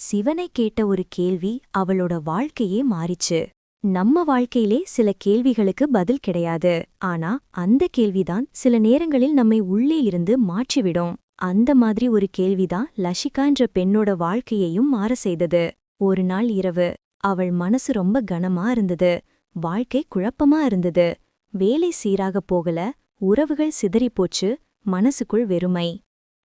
சிவனை கேட்ட ஒரு கேள்வி அவளோட வாழ்க்கையே மாறிச்சு. நம்ம வாழ்க்கையிலே சில கேள்விகளுக்கு பதில் கிடையாது. ஆனா அந்த கேள்விதான் சில நேரங்களில் நம்மை உள்ளே இருந்து மாற்றிவிடும். அந்த மாதிரி ஒரு கேள்விதான் லஷிகான்ற பெண்ணோட வாழ்க்கையையும் மாற செய்தது. ஒரு நாள் இரவு அவள் மனசு ரொம்ப கனமா இருந்தது. வாழ்க்கை குழப்பமா இருந்தது. வேலை சீராக போகல உறவுகள் சிதறிப் போச்சு மனசுக்குள் வெறுமை.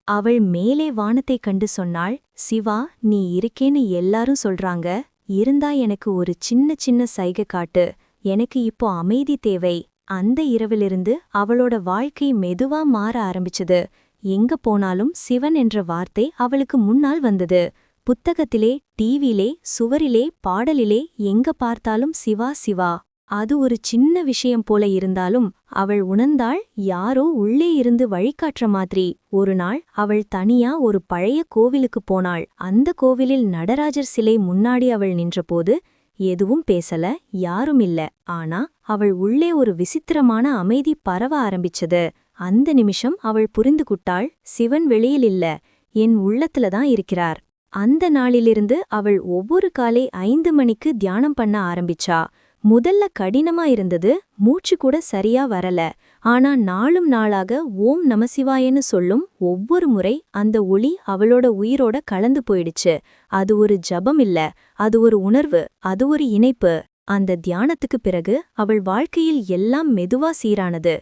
அவள் மேலே வானத்தைக் கண்டு சொன்னாள் சிவா நீ இருக்கேன்னு எல்லாரும் சொல்றாங்க. இருந்தா எனக்கு ஒரு சின்ன சின்ன சைகை காட்டு. எனக்கு இப்போ அமைதி தேவை. அந்த இரவிலிருந்து அவளோட வாழ்க்கை மெதுவா மாற ஆரம்பிச்சது. எங்க போனாலும் சிவன் என்ற வார்த்தை அவளுக்கு முன்னால் வந்தது. புத்தகத்திலே டிவிலே சுவரிலே பாடலிலே எங்க பார்த்தாலும் சிவா சிவா. அது ஒரு சின்ன விஷயம் போல இருந்தாலும் அவள் உணர்ந்தாள் யாரோ உள்ளே இருந்து வழிகாட்டுற மாதிரி. ஒரு நாள் அவள் தனியா ஒரு பழைய கோவிலுக்கு போனாள். அந்த கோவிலில் நடராஜர் சிலை முன்னாடி அவள் நின்றபோது எதுவும் பேசல யாரும் இல்ல. ஆனா அவள் உள்ளே ஒரு விசித்திரமான அமைதி பரவ ஆரம்பிச்சது. அந்த நிமிஷம் அவள் புரிந்து குட்டாள் சிவன் வெளியில் இல்ல என் உள்ளத்துல தான் இருக்கிறார். அந்த நாளிலிருந்து அவள் ஒவ்வொரு காலை ஐந்து மணிக்கு தியானம் பண்ண ஆரம்பிச்சா. முதல்ல கடினமா இருந்தது மூச்சு கூட சரியா வரல. ஆனா நாளும் நாளாக ஓம் நமசிவாயன்னு சொல்லும் ஒவ்வொரு முறை அந்த ஒளி அவளோட உயிரோட கலந்து போயிடுச்சு. அது ஒரு ஜபம் இல்ல அது ஒரு உணர்வு அது ஒரு இணைப்பு. அந்த தியானத்துக்கு பிறகு அவள் வாழ்க்கையில் எல்லாம் மெதுவா சீரானது.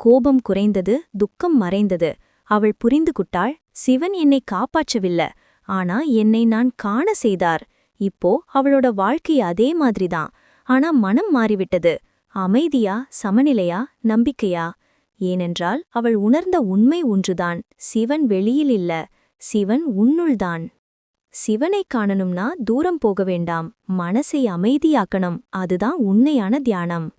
கோபம் குறைந்தது துக்கம் மறைந்தது. அவள் புரிந்து குட்டாள் சிவன் என்னை காப்பாற்றவில்ல ஆனா என்னை நான் காண செய்தார். இப்போ அவளோட வாழ்க்கை அதே மாதிரிதான். ஆனா மனம் மாறிவிட்டது. அமைதியா சமநிலையா நம்பிக்கையா? ஏனென்றால் அவள் உணர்ந்த உண்மை ஒன்றுதான். சிவன் வெளியில் இல்ல. சிவன் உன்னுள்தான் சிவனைக் காணணும்னா தூரம் போக வேண்டாம். மனசை அமைதியாக்கணும். அதுதான் உண்மையான தியானம்.